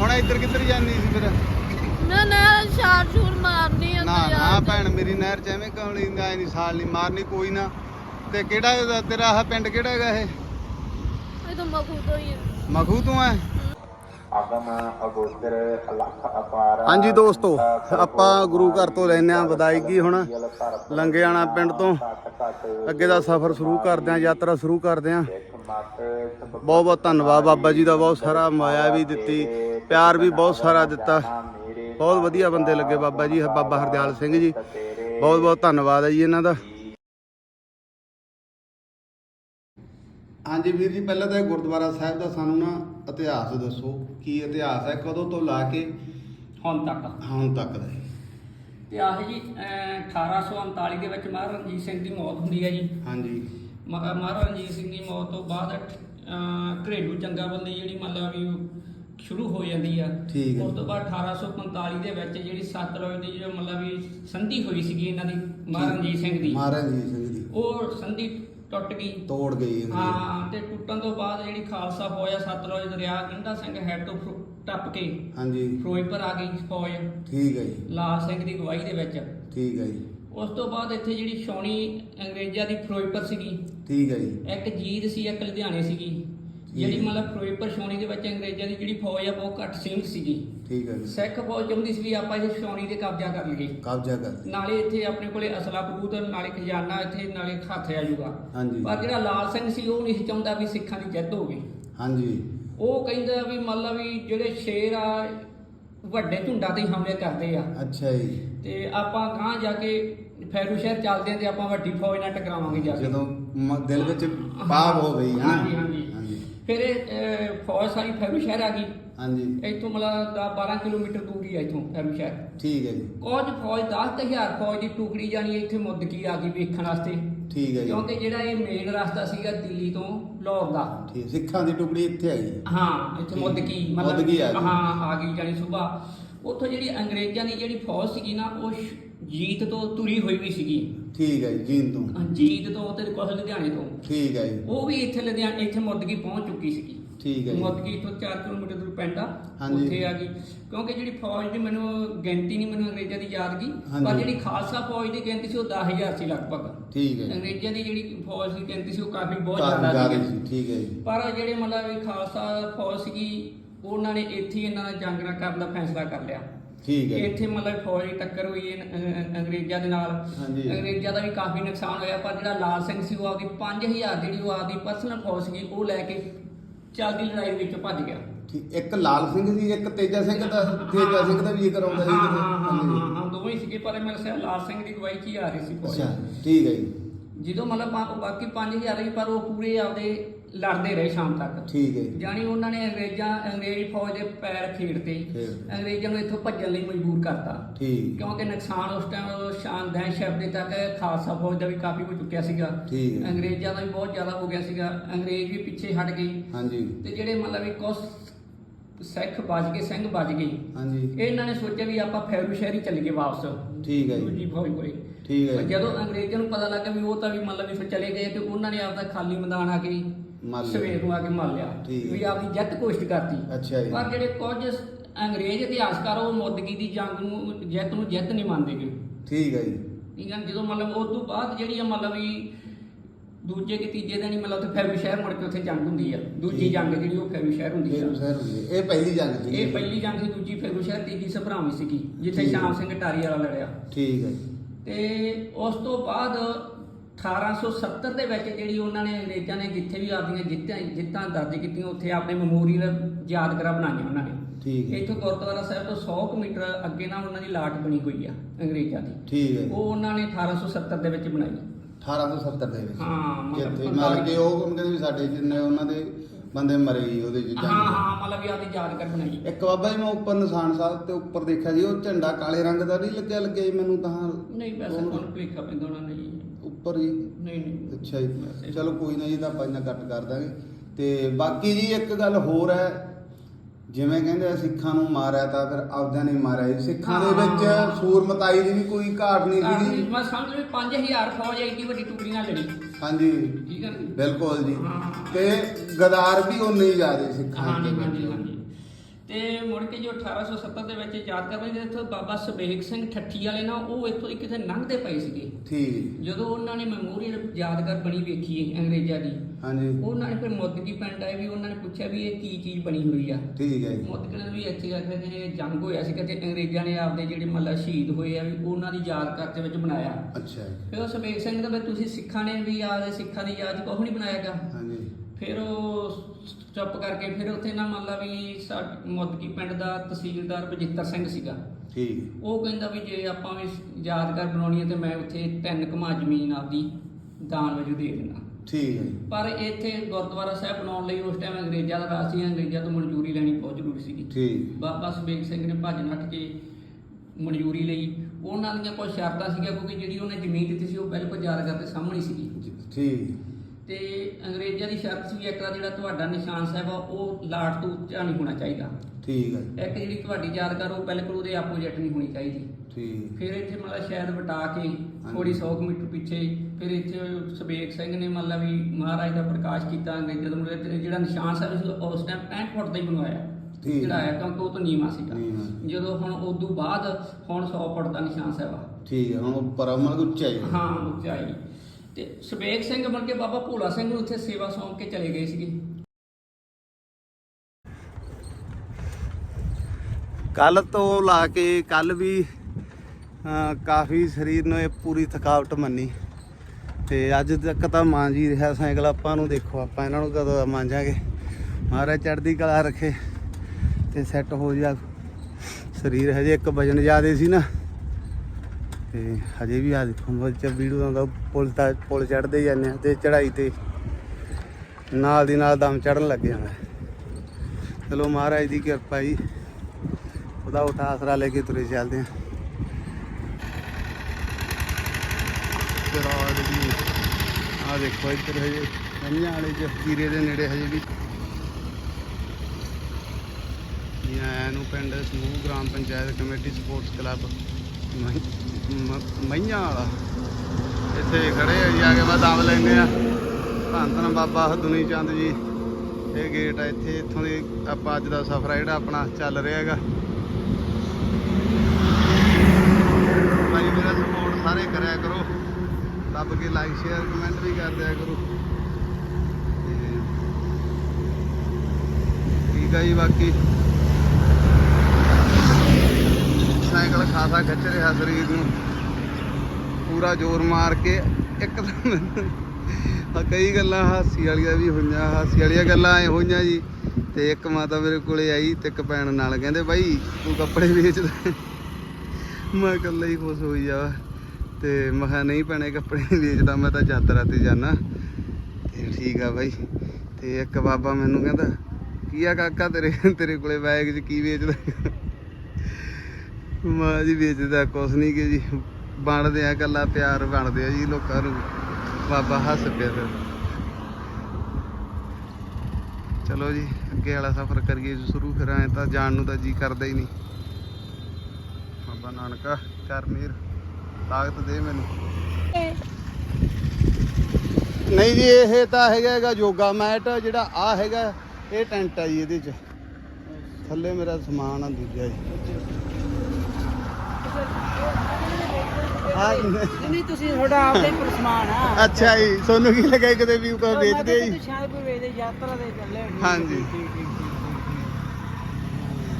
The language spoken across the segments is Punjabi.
ਹੁਣ ਇੱਧਰ ਕਿੱਧਰ ਜਾਂਦੀ ਸੀ ਫਿਰ? ਨਾ ਨਾ ਸ਼ਾਰ ਸ਼ੂਰ ਮਾਰਨੀ ਆ ਨਾ ਨਾ ਭੈਣ ਮੇਰੀ ਨਹਿਰ ਚ ਐਵੇਂ ਕੌਣੀ ਗਾਇ ਨਹੀਂ ਸਾਲ ਨਹੀਂ ਮਾਰਨੀ ਕੋਈ ਨਾ। ਤੇ ਕਿਹੜਾ ਇਹਦਾ- ਤੇਰਾ ਆਹ ਪਿੰਡ ਕਿਹੜਾ ਹੈਗਾ ਇਹ? ਇਹ ਤਾਂ ਮਖੂ ਤੋਂ ਹੀ ਆ। ਮਖੂ ਤੋਂ ਹੈ ਅਪਾਰ ਹਾਂਜੀ ਦੋਸਤੋ ਆਪਾਂ ਗੁਰੂ ਘਰ ਤੋਂ ਲੈਨੇ ਆ ਵਧਾਈਗੀ ਹੁਣ ਲੰਗਿਆਣਾ ਪਿੰਡ ਤੋਂ। ਅੱਗੇ ਦਾ ਸਫ਼ਰ ਸ਼ੁਰੂ ਕਰਦੇ ਆ ਯਾਤਰਾ ਸ਼ੁਰੂ ਕਰਦੇ ਆ ਬਹੁਤ ਬਹੁਤ ਧੰਨਵਾਦ ਬਾਬਾ ਜੀ ਦਾ ਬਹੁਤ ਸਾਰਾ ਮਾਇਆ ਵੀ ਦਿੱਤੀ। ਪਿਆਰ ਵੀ ਬਹੁਤ ਸਾਰਾ ਦਿੱਤਾ। ਬਹੁਤ ਵਧੀਆ ਬੰਦੇ ਲੱਗੇ ਬਾਬਾ ਜੀ ਬਾਬਾ ਹਰਦਿਆਲ ਸਿੰਘ ਜੀ। ਬਹੁਤ ਬਹੁਤ ਧੰਨਵਾਦ ਹੈ ਜੀ ਇਹਨਾਂ ਦਾ। ਹਾਂਜੀ ਵੀਰ ਜੀ ਪਹਿਲਾਂ ਤਾਂ ਗੁਰਦੁਆਰਾ ਸਾਹਿਬ ਦਾ ਸਾਨੂੰ ਨਾ ਇਤਿਹਾਸ ਦੱਸੋ ਕੀ ਇਤਿਹਾਸ ਹੈ ਕਦੋਂ ਤੋਂ ਲਾ ਕੇ ਹੁਣ ਤੱਕ। ਹੁਣ ਤੱਕ ਦਾ ਆਹ ਜੀ ਅਹ 1839 ਦੇ ਵਿੱਚ ਮਹਾਰਾਜਾ ਰਣਜੀਤ ਸਿੰਘ ਦੀ ਮੌਤ ਹੁੰਦੀ ਹੈ ਜੀ। ਹਾਂਜੀ। ਮਹਾਰਾਜਾ ਰਣਜੀਤ ਸਿੰਘ ਦੀ ਮੌਤ ਤੋਂ ਬਾਅਦ ਘਰੇਲੂ ਜੰਗਾਬੰਦੀ ਜਿਹੜੀ ਮਤਲਬ ਵੀ ਉਹ ਸ਼ੁਰੂ ਹੋ ਜਾਂਦੀ ਆ। ਠੀਕ ਹੈ। ਉਸ ਤੋਂ ਬਾਅਦ 1845 ਦੇ ਵਿੱਚ ਜਿਹੜੀ ਸਤਲੁਜ ਦੀ ਜੋ ਮਤਲਬ ਵੀ ਸੰਧੀ ਹੋਈ ਸੀਗੀ ਇਹਨਾਂ ਦੀ ਮਹਾਰਾਜਾ ਰਣਜੀਤ ਸਿੰਘ ਦੀ। ਮਹਾਰਾਜ ਜੀ ਸਿੰਘ ਦੀ। ਉਹ ਸੰਧੀ ਟੁੱਟ ਗਈ। ਤੋੜ ਗਈ ਇਹਨਾਂ ਦੀ। ਹਾਂ ਤੇ ਟੁੱਟਣ ਤੋਂ ਬਾਅਦ ਜਿਹੜੀ ਖਾਲਸਾ ਫੌਜ ਆ ਸਤਲੁਜ ਦਰਿਆ ਗੰਡਾ ਸਿੰਘ ਹੈਡ ਤੋਂ ਫਰੋ- ਟੱਪ ਕੇ ਹਾਂਜੀ। ਫਿਰੋਜ਼ਪੁਰ ਆ ਗਈ ਫੌਜ। ਠੀਕ ਹੈ ਜੀ। ਲਾਲ ਸਿੰਘ ਦੀ ਗਵਾਹੀ ਦੇ ਵਿੱਚ। ਠੀਕ ਹੈ ਜੀ। ਉਸ ਤੋਂ ਬਾਅਦ ਇੱਥੇ ਜਿਹੜੀ ਛਾਉਣੀ ਅੰਗਰੇਜ਼ਾਂ ਦੀ ਫਿਰੋਜ਼ਪੁਰ ਸੀਗੀ। ਠੀਕ ਹੈ ਜੀ। ਇੱਕ ਜੀਦ ਸੀ ਇੱਕ ਲੁਧਿਆਣੇ ਸੀਗੀ। ਜਿਹੜੀ। ਮਤਲਬ ਫਿਰੋਜ਼ਪੁਰ ਛਾਉਣੀ ਦੇ ਵਿੱਚ ਅੰਗਰੇਜ਼ਾਂ ਦੀ ਜਿਹੜੀ ਫੌਜ ਆ ਬਹੁਤ ਘੱਟ ਸੀਮਿਤ ਸੀਗੀ। ਠੀਕ ਹੈ ਜੀ। ਸਿੱਖ ਫੌਜ ਚਾਹੁੰਦੀ ਸੀ ਵੀ ਆਪਾਂ ਇਹ ਛਾਉਣੀ ਤੇ ਕਬਜ਼ਾ ਕਰ ਲਈਏ। ਕਬਜ਼ਾ ਕਰ ਨਾਲੇ ਇੱਥੇ ਆਪਣੇ ਕੋਲੇ ਅਸਲਾ ਬਰੂਦ ਨਾਲੇ ਖਜ਼ਾਨਾ ਇੱਥੇ ਨਾਲੇ ਹੱਥ ਆ ਜਾਊਗਾ ਹਾਂਜੀ। ਪਰ ਜਿਹੜਾ ਲਾਲ ਸਿੰਘ ਸੀ ਉਹ ਨਹੀਂ ਚਾਹੁੰਦਾ ਵੀ ਸਿੱਖਾਂ ਦੀ ਜਿੱਤ ਹੋਵੇ। ਹਾਂਜੀ। ਉਹ ਕਹਿੰਦਾ ਵੀ ਮਤਲਬ ਵੀ ਜਿਹੜੇ ਸ਼ੇਰ ਆ ਵੱਡੇ ਝੁੰਡਾਂ ਤੇ ਹਮਲੇ ਕਰਦੇ ਆ। ਅੱਛਾ ਜੀ। ਤੇ ਆਪਾਂ ਗਾਂ ਜਾ ਕੇ ਫੈਰੂ ਸ਼ਹਿਰ ਚੱਲਦੇ ਆਂ ਤੇ ਆਪਾਂ ਵੱਡੀ ਫੌਜ ਨਾਲ ਟਕਰਾਵਾਂਗੇ ਜਾ ਕੇ। ਜਦੋਂ ਦਿਲ ਵਿੱਚ ਪਾਪ ਹੋ ਗਈ ਹੈ ਹਾਂਜੀ ਹਾਂਜੀ। ਫਿਰ ਇਹ ਅਹ, ਫੌਜ ਸਾਰੀ ਫੈਰੂ ਸ਼ਹਿਰ ਆ ਗਈ। ਹਾਂਜੀ। ਇੱਥੋਂ ਮਤਲਬ 10 12 ਕਿਲੋਮੀਟਰ ਦੂਰੀ ਆ ਇੱਥੋਂ ਫੈਰੂ ਸ਼ਹਿਰ। ਠੀਕ ਹੈ ਜੀ। ਕੁਝ ਫੌਜ 10000 ਫੌਜ ਦੀ ਟੁਕੜੀ ਜਾਣੀ ਇੱਥੇ ਮੁੱਦਕੀ ਆ ਗਈ ਵੇਖਣ ਵਾਸਤੇ। ਠੀਕ ਹੈ ਜੀ। ਕਿਉਂਕਿ ਜਿਹੜਾ ਇਹ ਮੇਨ ਰਸਤਾ ਸੀਗਾ ਦਿੱਲੀ ਤੋਂ ਲਾਹੌਰ ਦਾ। ਠੀਕ ਸਿੱਖਾਂ ਦੀ ਟੁਕੜੀ ਇੱਥੇ ਆਈ ਹੈ ਹਾਂ ਇੱਥੇ ਮੁੱਦਕੀ ਆ ਗਈ। ਹਾਂ ਆ ਗਈ ਜਾਣੀ ਸਵੇਰ ਉੱਥੋਂ ਜਿਹੜੀ ਅੰਗਰੇਜ਼ਾਂ ਦੀ ਜਿਹੜੀ ਫੌਜ ਸੀਗੀ ਨਾ ਉਹ ਜੀਤ ਤੋਂ ਤੁਰੀ ਹੋਈ ਵੀ ਸੀਗੀ। ਠੀਕ ਹੈ ਜੀ ਜੀਨ ਤੋਂ। ਜੀਤ ਤੋਂ ਤੇ ਕੁਝ ਲੁਧਿਆਣੇ ਤੋਂ। ਠੀਕ ਹੈ ਜੀ। ਉਹ ਵੀ ਇੱਥੇ ਲੁਧਿਆਣੇ ਇੱਥੇ ਮੁੱਦਕੀ ਪਹੁੰਚ ਚੁੱਕੀ ਸੀਗੀ। ਠੀਕ ਹੈ ਜੀ। ਮੁੱਦਕੀ ਤੋਂ 4 ਕਿਲੋਮੀਟਰ ਦੂਰ ਪੈਂਡ ਆ ਹਾਂਜੀ। ਉੱਥੇ ਆ ਗਈ। ਕਿਉਂਕਿ ਜਿਹੜੀ ਫੌਜ ਦੀ ਮੈਨੂੰ ਗਿਣਤੀ ਨਹੀਂ ਮੈਨੂੰ ਅੰਗਰੇਜ਼ਾਂ ਦੀ ਯਾਦ ਗਈ ਹਾਂਜੀ। ਪਰ ਜਿਹੜੀ ਖਾਲਸਾ ਫੌਜ ਦੀ ਗਿਣਤੀ ਸੀ ਉਹ 10000 ਸੀ ਲਗਭਗ। ਠੀਕ ਹੈ ਜੀ। ਅੰਗਰੇਜ਼ਾਂ ਦੀ ਜਿਹੜੀ ਫੌਜ ਦੀ ਗਿਣਤੀ ਸੀ ਉਹ ਕਾਫੀ ਬਹੁਤ ਕਾਫੀ ਜ਼ਿਆਦਾ ਜ਼ਿਆਦਾ ਸੀ ਸੀ ਠੀਕ ਹੈ ਜੀ। ਪਰ ਜਿਹੜੇ ਮਤਲਬ ਵੀ ਖਾਲਸਾ ਫੌਜ ਸੀਗੀ ਉਹਨਾਂ ਨੇ ਇੱਥੇ ਇਹਨਾਂ ਦਾ ਜੰਗ ਨਾ ਕਰਨ ਦਾ ਫੈਸਲਾ ਕਰ ਲਿਆ ਠੀਕ ਹੈ। ਇੱਥੇ ਮਤਲਬ ਫੌਜ ਟੱਕਰ ਹੋਈ ਹੈ ਅੰ- ਅੰ- ਅੰਗਰੇਜ਼ਾਂ ਦੇ ਨਾਲ ਹਾਂਜੀ। ਅੰਗਰੇਜ਼ਾਂ ਦਾ ਵੀ ਕਾਫੀ ਨੁਕਸਾਨ ਹੋਇਆ ਪਰ ਜਿਹੜਾ ਲਾਲ ਸਿੰਘ ਸੀ ਉਹ ਆਪਦੀ 5000 ਜਿਹੜੀ ਉਹ ਆਪਦੀ ਪਰਸਨਲ ਫੌਜ ਸੀਗੀ ਉਹ ਲੈ ਕੇ ਚੱਲਦੀ ਲੜਾਈ ਵਿੱਚ ਭੱਜ ਗਿਆ ਇੱਕ ਲਾਲ ਸਿੰਘ ਸੀ ਇੱਕ ਤੇਜਾ ਸਿੰਘ ਦਾ ਤੇਜਾ ਸਿੰਘ ਦਾ ਵੀ ਜ਼ਿਕਰ ਆਉਂਦਾ ਸੀ ਹਾਂ ਕਿਤੇ। ਹਾਂ ਹਾਂ ਹਾਂਜੀ। ਹਾਂ, ਹਾਂ ਦੋਵੇਂ ਹੀ ਸੀਗੇ ਪਰ ਮੇਰੇ ਸਿਰ ਲਾਲ ਸਿੰਘ ਦੀ ਗਵਾਹੀ ਹੀ ਆ ਰਹੀ ਸੀ ਫੌਜ ਅੱਛਾ ਠੀਕ ਹੈ ਜੀ ਜਦੋਂ ਮਤਲਬ ਬਾ- ਬਾਕੀ 5000 ਹੀ ਪਰ ਉਹ ਪੂਰੇ ਆਪਦੇ ਲੜਦੇ ਰਹੇ ਸ਼ਾਮ ਤੱਕ। ਠੀਕ ਹੈ ਜੀ। ਜਾਣੀ ਉਹਨਾਂ ਨੇ ਅੰਗਰੇਜ਼ਾਂ ਅੰਗਰੇਜ਼ ਫੌਜ ਦੇ ਪੈਰ ਖੇਡ। ਅੰਗਰੇਜ਼ਾਂ ਨੂੰ ਇੱਥੋਂ ਭੱਜਣ ਲਈ ਮਜਬੂਰ ਕਰਤਾ। ਠੀਕ ਕਿਉਂਕਿ ਨੁਕਸਾਨ ਉਸ ਟਾਈਮ ਸ਼ਾਨ ਦਹਿ ਸ਼ਬਦ ਤੱਕ ਖਾਲਸਾ ਫੌਜ ਦਾ ਵੀ ਕਾਫੀ ਹੋ ਚੁੱਕਿਆ ਸੀਗਾ। ਠੀਕ ਹੈ। ਅੰਗਰੇਜ਼ਾਂ ਦਾ ਵੀ ਬਹੁਤ ਜ਼ਿਆਦਾ ਹੋ ਗਿਆ ਸੀਗਾ। ਅੰਗਰੇਜ਼ ਵੀ ਪਿੱਛੇ ਹਟ ਗਏ। ਹਾਂਜੀ। ਤੇ ਜਿਹੜੇ ਮਤਲਬ ਵੀ ਕੁਛ ਸਿੱਖ ਬਚ ਗਏ ਸਿੰਘ ਬਚ ਗਏ। ਹਾਂਜੀ। ਇਹਨਾਂ ਨੇ ਸੋਚਿਆ ਵੀ ਆਪਾਂ ਫੈਰੂ ਸ਼ਹਿਰ ਹੀ ਚੱਲੀਏ ਵਾਪਸ। ਠੀਕ ਹੈ ਜੀ। ਦੂਜੀ ਫੌਜ ਕੋਲੇ। ਠੀਕ ਹੈ ਪਰ ਜੀ। ਜਦੋਂ ਅੰਗਰੇਜ਼ਾਂ ਨੂੰ ਪਤਾ ਲੱਗਾ ਵੀ ਉਹ ਤਾਂ ਵੀ ਮਤਲਬ ਵੀ ਫਿਰ ਚਲੇ ਗਏ ਤੇ ਉਹਨਾਂ ਨੇ ਆਪਦਾ ਖਾਲੀ ਮੈਦਾਨ ਆ ਕੇ ਮਰ ਲਿਆ। ਸਵੇਰ ਨੂੰ ਆ ਕੇ ਮਾਰ ਲਿਆ ਠੀਕ। ਵੀ ਆਪਦੀ ਜਿੱਤ ਕੋਸ਼ਿਸ਼ ਕਰਤੀ ਅੱਛਾ ਜੀ ਪਰ ਜਿਹੜੇ ਕੁਝ ਅੰਗਰੇਜ਼ ਇਤਿਹਾਸਕਾਰ ਉਹ ਮੁੱਦਗੀ ਦੀ ਜੰਗ ਨੂੰ ਜਿੱਤ ਨੂੰ ਜਿੱਤ ਨਹੀਂ ਮੰਨਦੇ ਗੇ ਠੀਕ ਹੈ ਜੀ ਠੀਕ ਹੈ ਨਾ? ਜਦੋਂ ਮਤਲਬ ਉਸ ਤੋਂ ਬਾਅਦ ਜਿਹੜੀ ਆ ਮਤਲਬ ਵੀ ਦੂਜੇ ਕਿ ਤੀਜੇ ਦਿਨ ਹੀ ਮਤਲਬ ਉੱਥੇ ਫੈਰੂ ਸ਼ਹਿਰ ਮੁੜ ਕੇ ਉੱਥੇ ਜੰਗ ਹੁੰਦੀ ਆ ਦੂਜੀ ਠੀਕ। ਜੰਗ ਜਿਹੜੀ ਉਹ ਫੈਰੂ ਸ਼ਹਿਰ ਹੁੰਦੀ ਫੇਰ ਆ ਸ਼ਹਿਰ ਹੁੰਦੀ ਹੈ। ਇਹ ਪਹਿਲੀ ਜੰਗ ਸੀ ਇਹ ਪਹਿਲੀ ਜੰਗ ਸੀ ਦੂਜੀ ਫੈਰੂ ਸ਼ਹਿਰ ਤੀਜੀ ਸਭਰਾਵੀ ਸੀਗੀ ਜਿੱਥੇ ਠੀਕ। ਸ਼ਾਮ ਸਿੰਘ ਟਾਰੀ ਵਾਲਾ ਲੜਿਆ ਠੀਕ ਹੈ ਜੀ ਤੇ ਉਸ ਤੋਂ ਬਾਅਦ 1870 ਦੇ ਵਿੱਚ ਜਿਹੜੀ ਉਹਨਾਂ ਨੇ ਅੰਗਰੇਜ਼ਾਂ ਨੇ ਜਿੱਥੇ ਵੀ ਆਪਦੀਆਂ ਜਿੱਤਾਂ ਜਿੱਤਾਂ ਦਰਜ ਕੀਤੀਆਂ ਉੱਥੇ ਆਪਣੇ ਮੈਮੋਰੀਅਲ ਯਾਦਗਾਰਾਂ ਬਣਾਈਆਂ ਉਹਨਾਂ ਨੇ। ਠੀਕ ਹੈ। ਇੱਥੋਂ ਗੁਰਦੁਆਰਾ ਸਾਹਿਬ ਤੋਂ 100 ਕੁ ਮੀਟਰ ਅੱਗੇ ਨਾਲ ਉਹਨਾਂ ਦੀ ਲਾਟ ਬਣੀ ਹੋਈ ਆ ਅੰਗਰੇਜ਼ਾਂ ਦੀ। ਠੀਕ ਹੈ। ਉਹ ਉਹਨਾਂ ਨੇ 1870 ਦੇ ਵਿੱਚ ਬਣਾਈ। 1870 ਦੇ ਵਿੱਚ? ਹਾਂ, ਜਿੱਥੇ ਮਤਲਬ ਕਿ ਉਹ ਕਹਿੰਦੇ ਵੀ ਸਾਡੇ ਜਿੰਨੇ ਉਹਨਾਂ ਦੇ ਬੰਦੇ ਮਰੇ ਜੀ ਉਹਦੇ ਚ ਹਾਂ ਹਾਂ ਮਤਲਬ ਆਪਦੀ ਯਾਦਗਾਰ ਬਣਾਈ। ਇੱਕ ਬਾਬਾ ਜੀ ਮੈਂ ਉੱਪਰ ਨਿਸ਼ਾਨ ਸਾਹਿਬ ਤੇ ਉੱਪਰ ਦੇਖਿਆ ਜੀ ਉਹ ਝੰਡਾ ਕਾਲੇ ਰੰਗ ਦਾ ਨਹੀਂ ਲੱਗਿਆ ਲੱਗਿਆ ਜੀ ਮੈਨੂੰ ਤਾਂ। ਨਹੀਂ ਵੈਸੇ ਤੁਹਾਨੂੰ ਭੁਲੇਖਾ ਪੈਂਦਾ ਨਹੀਂ। ਉੱਪਰ ਜੀ ਨਹੀਂ ਨਹੀਂ ਅੱਛਾ ਜੀ। ਚਲੋ ਕੋਈ ਨਾ ਜੀ ਤਾਂ ਆਪਾਂ ਇਹਨਾਂ ਕੱਟ ਕਰ ਦਾਂਗੇ। ਤੇ ਬਾਕੀ ਜੀ ਇੱਕ ਗੱਲ ਹੋਰ ਹੈ। ਜਿਵੇਂ ਕਹਿੰਦੇ ਆ ਸਿੱਖਾਂ ਨੂੰ ਮਾਰਿਆ ਤਾਂ ਫਿਰ ਆਪਦਿਆਂ ਨੇ ਮਾਰਿਆ ਜੀ। ਸਿੱਖਾਂ ਦੇ ਵਿੱਚ। ਸੂਰਮਤਾਈ ਦੀ ਵੀ ਕੋਈ ਘਾਟ ਨਹੀਂ ਸੀਗੀ। ਮੈਂ ਸਮਝ ਲਈ 5000 ਫੌਜ ਐਡੀ ਵੱਡੀ ਟੁਕੜੀ ਨਾਲ ਲੜੀ। ਹਾਂਜੀ। ਠੀਕ ਹੈ ਨਾ ਬਿਲਕੁਲ ਜੀ। ਹਾਂ। ਤੇ ਗਦਾਰ ਵੀ ਉਨੇ ਹੀ ਜ਼ਿਆਦੇ ਸਿੱਖਾਂ ਦੇ ਹਾਂਜੀ ਵਿੱਚ। ਹਾਂਜੀ। ਤੇ ਮੁੜ ਕੇ ਜੋ 1870 ਦੇ ਵਿੱਚ ਯਾਦ ਕਰਦੇ ਨੇ ਇੱਥੇ ਬਾਬਾ ਸਬੇਗ ਸਿੰਘ ਠੱਠੀ ਵਾਲੇ ਨਾ ਉਹ ਇੱਥੋਂ ਦੀ ਕਿਤੇ ਲੰਘਦੇ ਪਏ ਸੀਗੇ। ਠੀਕ। ਜਦੋਂ ਉਹਨਾਂ ਨੇ ਮੈਮੋਰੀਅਲ ਯਾਦਗਾਰ ਬਣੀ ਵੇਖੀ ਅੰਗਰੇਜ਼ਾਂ ਦੀ। ਹਾਂਜੀ। ਉਹਨਾਂ ਨੇ ਫਿਰ ਮੁੱਦਕੀ ਪਿੰਡ ਆਏ ਵੀ ਉਹਨਾਂ ਨੇ ਪੁੱਛਿਆ ਵੀ ਇਹ ਕੀ ਚੀਜ਼ ਬਣੀ ਹੋਈ ਆ। ਠੀਕ ਹੈ ਜੀ। ਮੁੱਦਕ ਨੇ ਵੀ ਇੱਥੇ ਆ ਕੇ ਇਹ ਜੰਗ ਹੋਇਆ ਸੀ ਕਿ ਅੰਗਰੇਜ਼ਾਂ ਨੇ ਆਪਦੇ ਜਿਹੜੇ ਮੱਲਾ ਸ਼ਹੀਦ ਹੋਏ ਆ ਵੀ ਉਹਨਾਂ ਦੀ ਯਾਦਗਾਰ ਦੇ ਵਿੱਚ ਬਣਾਇਆ। ਅੱਛਾ ਜੀ। ਫਿਰ ਉਹ ਸਬੇਗ ਸਿੰਘ ਦਾ ਵੀ ਤੁਸੀਂ ਸਿੱਖਾਂ ਨੇ ਵੀ ਆਪਦੇ ਸਿੱਖਾਂ ਦੀ ਯਾਦ ਕੁਛ ਨਹੀਂ ਬਣਾਇਆਗਾ। ਹਾਂਜੀ। ਫਿਰ ਉਹ ਚੁੱਪ ਕਰਕੇ ਫਿਰ ਉੱਥੇ ਨਾ ਮੰਨ ਲਾ ਵੀ ਮੁੱਦਕੀ ਪਿੰਡ ਦਾ ਤਹਿਸੀਲਦਾਰ ਬਜਿੱਤਰ ਸਿੰਘ ਸੀਗਾ। ਠੀਕ। ਉਹ ਕਹਿੰਦਾ ਵੀ ਜੇ ਆਪਾਂ ਵੀ ਯਾਦਗਾਰ ਬਣਾਉਣੀ ਹੈ ਤੇ ਮੈਂ ਉੱਥੇ ਤਿੰਨ ਕਮਾ ਜ਼ਮੀਨ ਆਪਦੀ ਦਾਨ ਵਜੋਂ ਦੇ ਦਿੰਦਾ। ਠੀਕ ਹੈ ਪਰ ਇੱਥੇ ਗੁਰਦੁਆਰਾ ਸਾਹਿਬ ਬਣਾਉਣ ਲਈ ਉਸ ਟਾਈਮ ਅੰਗਰੇਜ਼ਾਂ ਦਾ ਰਾਜ ਸੀ ਅੰਗਰੇਜ਼ਾਂ ਤੋਂ ਮਨਜ਼ੂਰੀ ਲੈਣੀ ਬਹੁਤ ਜ਼ਰੂਰੀ ਸੀਗੀ। ਠੀਕ। ਬਾਬਾ ਸਬੇਗ ਸਿੰਘ ਨੇ ਭੱਜ ਨੱਠ ਕੇ ਮਨਜ਼ੂਰੀ ਲਈ। ਉਹਨਾਂ ਦੀਆਂ ਕੁਝ ਸ਼ਰਤਾਂ ਸੀਗੀਆਂ ਕਿਉਂਕਿ ਜਿਹੜੀ ਉਹਨੇ ਜ਼ਮੀਨ ਦਿੱਤੀ ਸੀ ਉਹ ਬਿਲਕੁਲ ਯਾਦਗਾਰ ਦੇ ਸਾਹਮਣੇ ਸੀਗੀ। ਠੀਕ। ਤੇ ਅੰਗਰੇਜ਼ਾਂ ਦੀ ਸ਼ਰਤ ਸੀ ਵੀ ਇੱਕ ਦਾ ਜਿਹੜਾ ਤੁਹਾਡਾ ਨਿਸ਼ਾਨ ਸਾਹਿਬ ਆ ਉਹ ਲਾਟ ਤੋਂ ਉੱਚਾ ਨਹੀਂ ਹੋਣਾ ਚਾਹੀਦਾ। ਠੀਕ ਹੈ ਜੀ, ਇੱਕ ਜਿਹੜੀ ਤੁਹਾਡੀ ਯਾਦਗਾਰ ਉਹ ਬਿਲਕੁਲ ਉਹਦੇ ਆਪੋਜੀਟ ਨਹੀਂ ਹੋਣੀ ਚਾਹੀਦੀ। ਠੀਕ। ਫਿਰ ਇੱਥੇ ਮਤਲਬ ਸ਼ਾਇਦ ਵਟਾ ਕੇ ਥੋੜੀ 100 ਕੁ ਮੀਟਰ ਪਿੱਛੇ ਫਿਰ ਇੱਥੇ ਸਬੇਗ ਸਿੰਘ ਨੇ ਮਤਲਬ ਵੀ ਮਹਾਰਾਜ ਦਾ ਪ੍ਰਕਾਸ਼ ਕੀਤਾ ਅੰਗਰੇਜ਼ਾਂ ਨੂੰ ਤੇ ਜਿਹੜਾ ਨਿਸ਼ਾਨ ਸਾਹਿਬ ਸੀ ਉਹ ਉਸ ਟਾਈਮ 65 ਫੁੱਟ ਦਾ ਹੀ ਬਣਵਾਇਆ। ਠੀਕ। ਚੜਾਇਆ ਕਿਉਂਕਿ ਉਹ ਤੋਂ ਨੀਵਾਂ ਸੀਗਾ। ਨੀਵਾਂ। ਜਦੋਂ ਹੁਣ ਉਦੋਂ ਬਾਅਦ ਹੁਣ 100 ਫੁੱਟ ਦਾ ਨਿਸ਼ਾਨ ਸਾਹਿਬ ਆ। ਠੀਕ ਹੈ ਹੁਣ ਉੱਪਰ ਅਮਲ ਉੱਚਾ ਹੈ ਹਾਂ ਉਚਾਈ ਤੇ ਸਬੇਗ ਸਿੰਘ ਬਣ ਕੇ ਬਾਬਾ ਭੋਲਾ ਸਿੰਘ ਨੂੰ ਉੱਥੇ ਸੇਵਾ ਸੌਂਪ ਕੇ ਚਲੇ ਗਏ ਸੀਗੇ। ਕੱਲ ਤੋਂ ਲਾ ਕੇ ਕੱਲ ਵੀ ਅਹ, ਕਾਫੀ ਸਰੀਰ ਨੂੰ ਇਹ ਪੂਰੀ ਥਕਾਵਟ ਮੰਨੀ। ਤੇ ਅੱਜ ਤੱਕ ਤਾਂ ਮਾਂਜ ਹੀ ਰਿਹਾ ਸਾਈਕਲ ਆਪਾਂ ਨੂੰ ਦੇਖੋ ਆਪਾਂ ਇਹਨਾਂ ਨੂੰ ਕਦੋਂ ਮਾਂਜਾਂਗੇ? ਮਹਾਰਾਜ ਚੜ੍ਹਦੀ ਕਲਾ ਰੱਖੇ ਤੇ ਸੈੱਟ ਹੋ ਜਾ ਸਰੀਰ ਹਜੇ ਇੱਕ ਵਜਨ ਜ਼ਿਆਦੇ ਸੀ ਨਾ। ਤੇ ਹਜੇ ਵੀ ਆ ਦੇਖੋ ਮੋਲ ਚ ਵੀਡੀਓ ਦਾ ਪੁਲ ਤਾਂ, ਪੁਲ ਚੜਦੇ ਜਾਂਦੇ ਆ ਤੇ ਚੜਾਈ ਤੇ ਨਾਲ ਦੀ ਨਾਲ ਦਮ ਚੜਨ ਲੱਗ ਜਾਂਦਾ ਚਲੋ ਮਹਾਰਾਜ ਦੀ ਕਿਰਪਾ ਜੀ, ਉਹਦਾ ਉਠਾ ਆਸਰਾ ਲੈ ਕੇ ਤੁਰੇ ਚੱਲਦੇ ਆ। ਚਲੋ ਜੀ ਆ ਦੇਖੋ, ਇੱਧਰ ਹਜੇ ਕੰਨਿਆਂ ਵਾਲੇ ਚ ਦੇ ਨੇੜੇ ਹਜੇ ਵੀ। ਇਹ ਨੂੰ ਪਿੰਡ ਸਮੂਹ, gram panchayat committee, sports club. Maiyan Wala. ਇੱਥੇ ਖੜੇ ਆ ਜੀ, ਆ ਕੇ ਬਾਅਦ ਦਮ ਲੈਂਦੇ ਆ। ਧੰਨ ਧੰਨ ਬਾਬਾ ਦੁਨੀ ਚੰਦ ਜੀ। ਇਹ ਗੇਟ ਆ ਇੱਥੇ, ਇੱਥੋਂ ਦੀ ਆਪਾਂ ਅੱਜ ਦਾ ਸਫ਼ਰ ਆ ਜਿਹੜਾ ਆਪਣਾ ਚੱਲ ਰਿਹਾ ਹੈਗਾ। ਭਾਈ ਮੇਰਾ ਸਪੋਰਟ ਸਾਰੇ ਕਰਿਆ ਕਰੋ। ਦੱਬ ਕੇ ਲਾਈਕ ਸ਼ੇਅਰ ਕਮੈਂਟ ਵੀ ਕਰ ਦਿਆ ਕਰੋ। ਤੇ ਠੀਕ ਆ ਜੀ ਬਾਕੀ। ਸਾਈਕਲ ਖਾਸਾ ਖਿੱਚ ਰਿਹਾ ਸਰੀਰ ਨੂੰ। ਪੂਰਾ ਜ਼ੋਰ ਮਾਰ ਕੇ ਇੱਕ ਤਾਂ ਕਈ ਗੱਲਾਂ ਹਾਸੀ ਵਾਲੀਆਂ ਵੀ ਹੋਈਆਂ, ਹਾਸੀ ਵਾਲੀਆਂ ਗੱਲਾਂ ਐ ਹੋਈਆਂ ਜੀ। ਤੇ ਇੱਕ ਮਾਤਾ ਮੇਰੇ ਕੋਲੇ ਆਈ ਤੇ ਇੱਕ ਭੈਣ ਨਾਲ ਕਹਿੰਦੇ, ਬਾਈ, ਤੂੰ ਕੱਪੜੇ ਵੇਚਦਾ ਮੈਂ ਇਕੱਲਾ ਹੀ ਖੁਸ਼ ਹੋਈ ਜਾ ਤੇ ਮੈਂ ਕਿਹਾ, ਨਹੀਂ ਭੈਣੇ, ਕੱਪੜੇ ਵੇਚਦਾ, ਮੈਂ ਤਾਂ ਯਾਤਰਾ ਤੇ ਜਾਣਾ ਤੇ ਠੀਕ ਆ ਬਾਈ। ਤੇ ਇੱਕ ਬਾਬਾ ਮੈਨੂੰ ਕਹਿੰਦਾ, ਕੀ ਆ ਕਾਕਾ ਤੇਰੇ ਤੇਰੇ ਕੋਲੇ ਬੈਗ 'ਚ ਕੀ ਵੇਚਦਾ? ਮਾਂ ਜੀ ਵੇਚਦਾ ਕੁਛ ਨਹੀਂ ਕਿ ਜੀ। ਬਣਦੇ ਆ ਕੱਲਾ ਪਿਆਰ ਬਣਦੇ ਆ ਜੀ ਲੋਕਾਂ ਨੂੰ। ਬਾਬਾ ਹੱਸ ਪਿਆ ਫਿਰ ਚਲੋ ਜੀ, ਅੱਗੇ ਵਾਲਾ ਸਫ਼ਰ ਕਰੀਏ ਸ਼ੁਰੂ। ਫਿਰ ਐ ਤਾਂ ਜਾਣ ਨੂੰ ਤਾਂ ਜੀ ਕਰਦਾ ਹੀ ਨਹੀਂ ਬਾਬਾ ਨਾਨਕਾ, ਕਰ ਮਿਹਰ ਤਾਕਤ ਦੇ ਮੈਨੂੰ। ਨਹੀਂ ਜੀ, ਇਹ ਤਾਂ ਹੈਗਾ ਹੈਗਾ ਯੋਗਾ ਮੈਟ, ਜਿਹੜਾ ਆ ਹੈਗਾ, ਇਹ ਟੈਂਟ ਆ ਜੀ ਇਹਦੇ ਚ। ਥੱਲੇ ਮੇਰਾ ਸਮਾਨ ਆ ਦੂਜਾ ਜੀ। ਹਾਂ ਨਹੀਂ ਤੁਸੀਂ ਤੁਹਾਡਾ ਆਪਦੇ ਪਰ ਸਮਾਨ ਆ ਅੱਛਾ ਜੀ ਤੁਹਾਨੂੰ ਕੀ ਲੱਗਾ ਕਿਤੇ ਵੀ ਕੋਈ ਵੇਚਦੇ ਆ ਜੀ ਤੁਸੀਂ ਸ਼ਾਇਦ ਕੋਈ ਵੇਚਦੇ ਯਾਤਰਾ ਦੇ ਚੱਲੇ ਹੋਣੇ। ਹਾਂਜੀ। ਠੀਕ, ਠੀਕ, ਠੀਕ,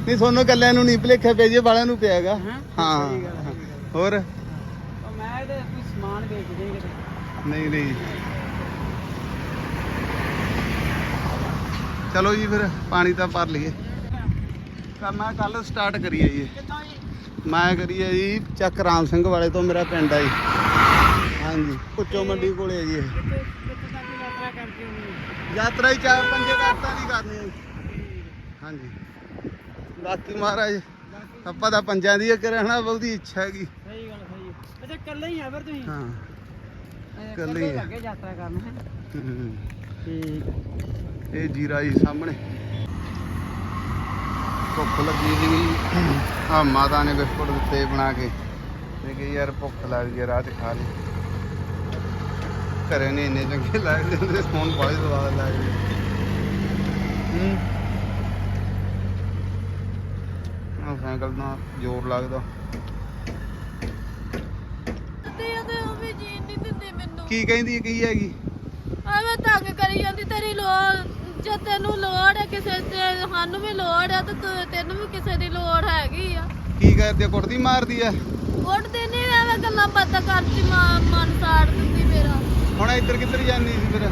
ਨਹੀਂ ਤੁਹਾਨੂੰ ਕੱਲਿਆਂ ਨੂੰ ਨਹੀਂ ਭਲੇਖਾ ਪਿਆ ਜੀ ਵਾਲਿਆਂ ਨੂੰ ਪਿਆ ਹੈਗਾ ਹੈਂ? ਸਹੀ ਗੱਲ, ਸਹੀ ਗੱਲ। ਹੋਰ ਠੀਕ। ਉਹ ਮੈਂ ਤੇ ਕੋਈ ਸਮਾਨ ਵੇਚਦੇ ਕਿਤੇ ਨਹੀਂ ਨਹੀਂ ਚਲੋ ਜੀ ਫਿਰ ਪਾਣੀ ਤਾਂ ਭਰ ਲਈਏ ਤਾਂ ਮੈਂ ਕੱਲ ਸਟਾਰਟ ਕਰੀਏ ਜੀ ਕਿੱਥੋਂ ਜੀ ਮੈਂ ਕਰੀਏ ਜੀ ਚੱਕ ਰਾਮ ਸਿੰਘ ਵਾਲੇ ਤੋਂ ਮੇਰਾ ਪਿੰਡ ਆ ਜੀ। ਹਾਂਜੀ ਪੁੱਚੋ ਮੰਡੀ ਕੋਲੇ ਹੈ ਜੀ ਇਹ। ਯਾਤਰਾ ਹੀ ਚਾਰ ਪੰਜੇ ਘਾਟਾਂ ਦੀ ਕਰਨੀ ਹੈ। ਹਾਂਜੀ। ਬਾਕੀ ਮਹਾਰਾਜ ਆਪਾਂ ਤਾਂ ਪੰਜਾਂ ਦੀ ਕਰਨਾ ਬਹੁਤੀ ਇੱਛਾ ਹੈਗੀ। ਸਹੀ ਗੱਲ ਸਹੀ ਹੈ। ਅੱਛਾ ਇਕੱਲੇ ਹੀ ਆ ਫਿਰ ਤੁਸੀਂ? ਹਾਂ। ਇਕੱਲੇ ਹੀ। ਲੱਗੇ ਯਾਤਰਾ ਕਰਨ ਹੈ। ਠੀਕ। ਇਹ ਜੀਰਾ ਜੀ ਸਾਹਮਣੇ। ਭੁੱਖ ਲੱਗੀ ਸੀ ਆ ਮਾਤਾ ਨੇ ਬਿਸਕੁਟ ਦਿੱਤੇ ਬਣਾ ਕੇ। ਮੈਂ ਕਿਹਾ ਯਾਰ ਭੁੱਖ ਲੱਗ ਗਈ ਰਾਤ ਖਾ ਲਈ। ਘਰੇ ਨੇ ਇੰਨੇ ਚੰਗੇ ਲੱਗਦੇ ਹੁੰਦੇ ਹੁਣ ਬੜੇ ਸਵਾਦ ਲੱਗਦੇ ਹੂੰ। ਨੂੰ ਸਾਈਕਲ ਨਾਲ ਜ਼ੋਰ ਲੱਗਦਾ। ਤੇ ਉਹਦੇ ਉਹ ਵੀ ਜੀਣ ਨਹੀਂ ਦਿੰਦੇ ਮੈਨੂੰ। ਕੀ ਕਹਿੰਦੀ ਕੀ ਹੈਗੀ? ਐਵੇਂ ਤੰਗ ਕਰੀ ਜਾਂਦੀ ਤੇਰੀ ਲੋੜ। ਜੇ ਤੈਨੂੰ ਲੋੜ ਹੈ ਕਿਸੇ ਤੇ ਸਾਨੂੰ ਵੀ ਲੋੜ ਹੈ ਤੇ ਤੂੰ- ਤੈਨੂੰ ਵੀ ਕਿਸੇ ਦੀ ਲੋੜ ਹੈਗੀ ਆ। ਕੀ ਕਰਦੀ ਆ ਕੁੱਟਦੀ ਮਾਰਦੀ ਆ ਉੱਠਦੇ ਨਹੀਂ ਐਵੇਂ ਗੱਲਾਂ ਬਾਤਾਂ ਕਰਦੀ ਮਾਂ ਮਨ ਸਾੜ ਦਿੰਦੀ ਮੇਰਾ। ਹੁਣ ਇੱਧਰ ਕਿੱਧਰ ਜਾਂਦੀ ਸੀ ਫਿਰ?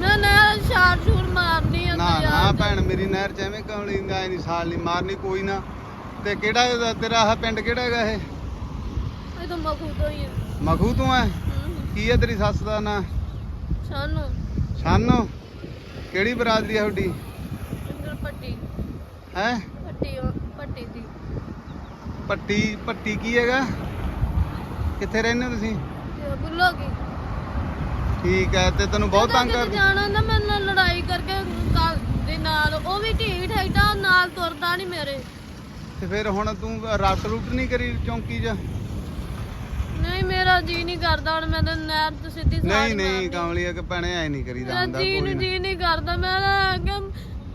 ਮੈਂ ਨਾ ਸ਼ਾਰ ਸ਼ੂਰ ਮਾਰਨੀ ਆ ਨਾ ਨਾ ਭੈਣ ਮੇਰੀ ਨਹਿਰ ਚ ਐਵੇਂ ਕੌਣੀ ਗਾਇ ਨਹੀਂ ਸਾਲ ਨਹੀਂ ਮਾਰਨੀ ਕੋਈ ਨਾ। ਤੇ ਕਿਹੜਾ ਇਹਦਾ ਤੇਰਾ ਆਹ ਪਿੰਡ ਕਿਹੜਾ ਹੈਗਾ ਇਹ? ਇਹ ਤਾਂ ਮਖੂ ਤੋਂ ਹੀ ਹੈ ਮਖੂ ਤੋਂ ਹੈ ਹਮ, ਕੀ ਹੈ ਤੇਰੀ ਸੱਸ ਦਾ ਨਾਂ? ਸਾਨੂੰ ਸਾਨੋ ਕਿਹੜੀ ਬਰਾਦਰੀ ਹੈ ਤੁਹਾਡੀ? ਪੱਟੀ ਹੈ? ਪੱਟੀ ਪੱਟੀ ਦੀ। ਪੱਟੀ ਪੱਟੀ ਕੀ ਹੈਗਾ? ਕਿੱਥੇ ਰਹਿੰਦੇ ਹੋ ਤੁਸੀਂ? ਤੇ ਬੁੱਲੋ ਕੀ? ਠੀਕ ਹੈ ਤੇ ਤੈਨੂੰ ਬਹੁਤ ਤੰਗ ਕਰ ਜਾਣਾ ਨਾ ਮੇਰੇ ਨਾਲ ਲੜਾਈ ਕਰਕੇ ਕੱਲ ਦੇ ਨਾਲ ਉਹ ਵੀ ਢੀਠ ਹੈਗਾ ਨਾਲ ਤੁਰਦਾ ਨਹੀਂ ਮੇਰੇ। ਤੇ ਫਿਰ ਹੁਣ ਤੂੰ ਰੱਟ ਰੁੱਟ ਨਹੀਂ ਕਰੀ ਚੌਂਕੀ 'ਚ? ਨਹੀਂ ਮੇਰਾ ਜੀ ਨਹੀਂ ਕਰਦਾ ਹੁਣ ਮੈਂ ਤਾਂ ਨਹਿਰ ਤੋਂ ਸਿੱਧੀ ਸਾੜ ਨਹੀਂ ਨਹੀਂ। ਕਮਲੀਆ ਕਿ ਭੈਣੇ ਐ ਨਹੀਂ ਕਰੀਦਾ ਹੁੰਦਾ ਜੀ ਕੋਈ ਨੂੰ ਨਾ। ਜੀ ਨਹੀਂ ਕਰਦਾ ਮੈਂ ਤਾਂ ਅੱਗੇ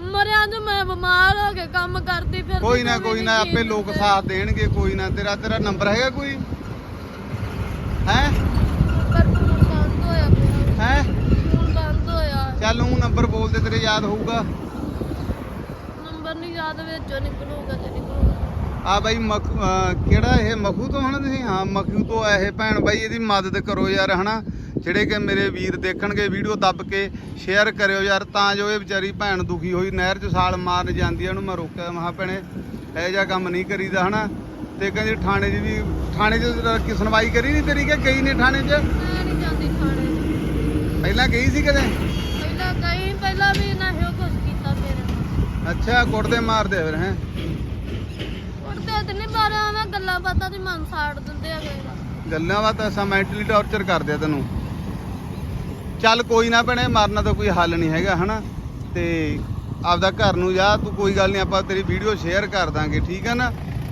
ਮਰਿਆ ਜੋ ਮੈਂ ਬਿਮਾਰ ਹੋ ਕੇ ਕੰਮ ਕਰਦੀ ਫਿਰ ਕੋਈ ਨਾ ਕੋਈ ਨਾ ਆਪੇ ਲੋਕ ਸਾਥ ਦੇਣਗੇ ਕੋਈ ਨਾ। ਤੇਰਾ ਤੇਰਾ ਨੰਬਰ ਹੈਗਾ ਕੋਈ? ਹੈ? ਚੱਲ ਉਹ ਨੰਬਰ ਬੋਲ ਦੇ ਤੇਰੇ ਯਾਦ ਹੋਊਗਾ। ਨੰਬਰ ਨਹੀਂ ਯਾਦ ਵਿੱਚੋਂ ਨਿਕਲੂਗਾ ਨਿਕਲੂਗਾ ਆ ਬਾਈ ਕਿਹੜਾ ਇਹ ਮਖੂ ਤੋਂ ਹਨਾ ਤੁਸੀਂ? ਹਾਂ ਮਖੂ ਤੋਂ ਆ ਇਹ ਭੈਣ ਬਾਈ ਇਹਦੀ ਮਦਦ ਕਰੋ ਯਾਰ ਹਨਾ। ਜਿਹੜੇ ਕਿ ਮੇਰੇ ਵੀਰ ਦੇਖਣਗੇ ਵੀਡੀਓ ਦੱਬ ਕੇ ਸ਼ੇਅਰ ਕਰਿਓ ਯਾਰ ਤਾਂ ਜੋ ਇਹ ਵਿਚਾਰੀ ਭੈਣ ਦੁਖੀ ਹੋਈ ਨਹਿਰ 'ਚ ਛਾਲ ਮਾਰਨ ਜਾਂਦੀ ਆ ਉਹਨੂੰ ਮੈਂ ਰੋਕਿਆ ਮਹਾ ਭੈਣੇ ਇਹੋ ਜਿਹਾ ਕੰਮ ਨਹੀਂ ਕਰੀਦਾ ਹਨਾ। ਤੇ ਕਹਿੰਦੀ ਥਾਣੇ 'ਚ ਵੀ ਥਾਣੇ 'ਚ ਕੀ ਸੁਣਵਾਈ ਕਰੀ ਨਹੀਂ ਤੇਰੀ ਕਿ ਗਈ ਨਹੀਂ ਥਾਣੇ 'ਚ? ਨਹੀਂ ਜਾਂਦੀ ਪਹਿਲਾਂ ਗਈ ਸੀ ਕਦੇ? ਪਹਿਲਾਂ ਕਈ ਪਹਿਲਾਂ ਵੀ ਨਾ ਇਹੋ ਕੁਝ ਕੀਤਾ ਮੇਰੇ ਅੱਛਾ ਕੁੱਟਦੇ ਮਾਰਦੇ ਫਿਰ ਹੈ। ਉੱਠਦੇ ਨਹੀਂ ਪਰ ਐਵੇਂ ਗੱਲਾਂ ਬਾਤਾਂ ਦੀ ਮਨ ਸਾੜ ਦਿੰਦੇ ਆ ਕਈ ਗੱਲਾਂ ਬਾਤਾਂ ਅਸਾਂ ਮੈਂਟਲੀ ਟੌਰਚਰ ਕਰਦੇ ਆ ਤੈਨੂੰ। ਚੱਲ ਕੋਈ ਨਾ ਭੈਣੇ, ਮਰਨਾ ਤਾਂ ਕੋਈ ਹੱਲ ਨਹੀਂ ਹੈਗਾ, ਹਨਾ? ਤੇ ਆਪਦਾ ਘਰ ਨੂੰ ਜਾ, ਤੂੰ ਕੋਈ ਗੱਲ ਨਹੀਂ, ਆਪਾਂ ਤੇਰੀ ਵੀਡੀਓ ਸ਼ੇਅਰ ਕਰ ਦਾਂਗੇ, ਠੀਕ ਹੈ ਨਾ?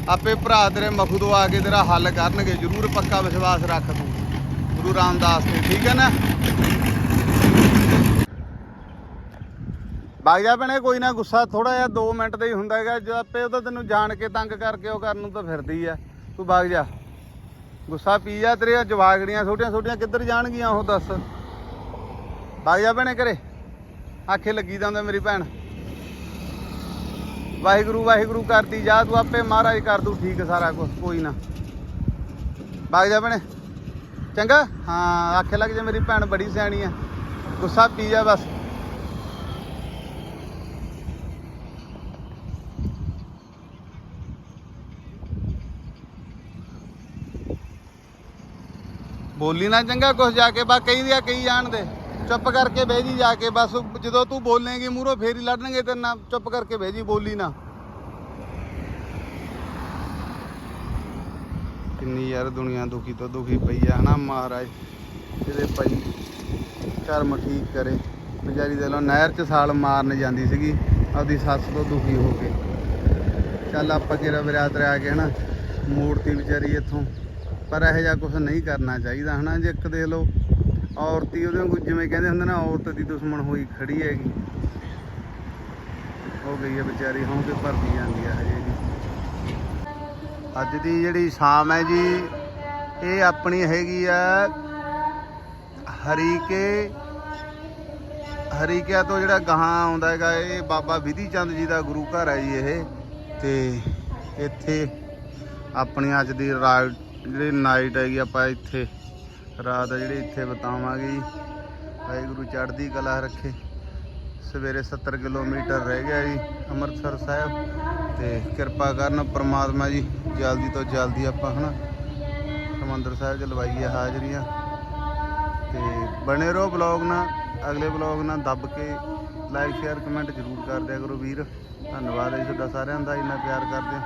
ਆਪੇ ਭਰਾ ਤੇਰੇ ਮਖਦੂ ਆ ਕੇ ਤੇਰਾ ਹੱਲ ਕਰਨਗੇ, ਜਰੂਰ ਪੱਕਾ ਵਿਸ਼ਵਾਸ ਰੱਖ ਤੂੰ। ਗੁਰੂ ਰਾਮਦਾਸ ਤੇ, ਠੀਕ ਹੈ ਨਾ? ਬਾਗ ਜਾ ਭੈਣੇ, ਕੋਈ ਨਾ ਗੁੱਸਾ ਥੋੜਾ ਜਿਹਾ 2 ਮਿੰਟ ਦਾ ਹੀ ਹੁੰਦਾ ਹੈਗਾ। ਜਦ ਆਪੇ ਉਹ ਤਾਂ ਤੈਨੂੰ ਜਾਣ ਕੇ ਤੰਗ ਕਰਕੇ ਉਹ ਕਰਨ ਨੂੰ ਤਾਂ ਫਿਰਦੀ ਆ। ਤੂੰ ਬਾਗ ਜਾ। ਗੁੱਸਾ ਪੀ ਜਾ ਤੇਰੇ ਜਵਾਗੜੀਆਂ ਛੋਟੀਆਂ ਛੋਟੀਆਂ, ਕਿੱਧਰ ਜਾਣਗੀਆਂ ਉਹ ਦੱਸ। ਵਗ ਜਾ ਭੈਣੇ ਘਰੇ। ਆਖੇ ਲੱਗੀ ਦਾ ਹੁੰਦਾ ਮੇਰੀ ਭੈਣ। ਵਾਹਿਗੁਰੂ ਵਾਹਿਗੁਰੂ ਕਰਦੀ ਜਾ ਤੂੰ ਆਪੇ, ਮਹਾਰਾਜ ਕਰ ਦੂ ਠੀਕ ਸਾਰਾ ਕੁਝ ਕੋਈ ਨਾ। ਵਗ ਜਾ ਭੈਣੇ। ਚੰਗਾ? ਹਾਂ, ਆਖੇ ਲੱਗ ਜਾ ਮੇਰੀ ਭੈਣ ਬੜੀ ਸਿਆਣੀ ਆ। ਗੁੱਸਾ ਪੀ ਜਾ ਬਸ। ਬੋਲੀ ਨਾ ਚੰਗਾ ਕੁਛ ਜਾ ਕੇ ਬਾ ਕਹੀ ਦਿਆ ਕਹੀ ਜਾਣ ਦੇ। ਚੁੱਪ ਕਰਕੇ ਬਹਿ ਜੀ ਜਾ ਕੇ, ਬਸ ਜਦੋਂ ਤੂੰ ਬੋਲੇਂਗੀ ਮੂਹਰੋਂ ਫੇਰ ਹੀ ਲੜਨਗੇ ਤੇ ਨਾ ਚੁੱਪ ਕਰਕੇ ਬਹਿ ਜੀ ਬੋਲੀ ਨਾ। ਕਿੰਨੀ ਯਾਰ ਦੁਨੀਆ ਦੁਖੀ ਤੋਂ ਦੁਖੀ ਪਈ ਆ, ਹਨਾ ਮਹਾਰਾਜ? ਇਹਦੇ ਭਾਈ ਕਰਮ ਠੀਕ ਕਰੇ। ਵਿਚਾਰੀ ਦੇ ਲੋ ਨਹਿਰ 'ਚ ਸਾਲ ਮਾਰਨ ਜਾਂਦੀ ਸੀਗੀ, ਆਪਦੀ ਸੱਸ ਤੋਂ ਦੁਖੀ ਹੋ ਕੇ। ਚੱਲ ਆਪਾਂ ਕਿਹੜਾ ਬਰਾਦਰ ਆ ਕੇ ਹਨਾ? ਮੂਰਤੀ ਵਿਚਾਰੀ ਇੱਥੋਂ ਪਰ ਇਹੋ ਜਿਹਾ ਕੁਝ ਨਹੀਂ ਕਰਨਾ ਚਾਹੀਦਾ, ਹਨਾ? ਜੇ ਇੱਕ ਦੇਖ ਲਓ, ਔਰਤੀ ਉਹਦੇ ਵਾਂਗੂ ਜਿਵੇਂ ਕਹਿੰਦੇ ਹੁੰਦੇ ਨਾ, ਔਰਤ ਦੀ ਦੁਸ਼ਮਣ ਹੋਈ ਖੜੀ ਹੈਗੀ। ਹੋ ਗਈ ਹੈ ਵਿਚਾਰੀ, ਹੁਣ ਕੇ ਭਰਦੀ ਜਾਂਦੀ ਹੈ ਹਜੇ ਵੀ। ਅੱਜ ਦੀ ਜਿਹੜੀ ਸ਼ਾਮ ਹੈ ਜੀ, ਇਹ ਆਪਣੀ ਹੈਗੀ ਆ ਹਰੀਕੇ, ਹਰੀਕਿਆ ਤੋਂ ਜਿਹੜਾ ਗਾਹਾਂ ਆਉਂਦਾ ਹੈਗਾ, ਇਹ ਬਾਬਾ ਵਿਧੀ ਚੰਦ ਜੀ ਦਾ ਗੁਰੂ ਘਰ ਹੈ ਜੀ ਇਹ। ਤੇ ਇੱਥੇ ਆਪਣੀ ਅੱਜ ਦੀ ਰਾਤ ਜਿਹੜੀ ਨਾਈਟ ਹੈਗੀ ਆਪਾਂ ਇੱਥੇ, ਰਾਤ ਆ ਜਿਹੜੀ ਇੱਥੇ ਬਿਤਾਵਾਂਗੇ ਜੀ। ਵਾਹਿਗੁਰੂ ਚੜ੍ਹਦੀ ਕਲਾ ਰੱਖੇ। ਸਵੇਰੇ 70 ਕਿਲੋਮੀਟਰ ਰਹਿ ਗਿਆ ਜੀ ਅੰਮ੍ਰਿਤਸਰ ਸਾਹਿਬ ਤੇ ਕਿਰਪਾ ਕਰਨ ਪ੍ਰਮਾਤਮਾ ਜੀ, ਜਲਦੀ ਤੋਂ ਜਲਦੀ ਆਪਾਂ ਹਨਾ ਹਰਿਮੰਦਰ ਸਾਹਿਬ ਚ ਲਵਾਈਏ ਹਾਜ਼ਰੀਆਂ। ਤੇ ਬਣੇ ਰਹੋ ਬਲੌਗ ਨਾਲ, ਅਗਲੇ ਬਲੌਗ ਨਾਲ ਦੱਬ ਕੇ ਲਾਈਕ ਸ਼ੇਅਰ ਕਮੈਂਟ ਜ਼ਰੂਰ ਕਰ ਦਿਆ ਕਰੋ ਵੀਰ। ਧੰਨਵਾਦ ਹੈ ਜੀ ਤੁਹਾਡਾ ਸਾਰਿਆਂ ਦਾ, ਇੰਨਾ ਪਿਆਰ ਕਰਦੇ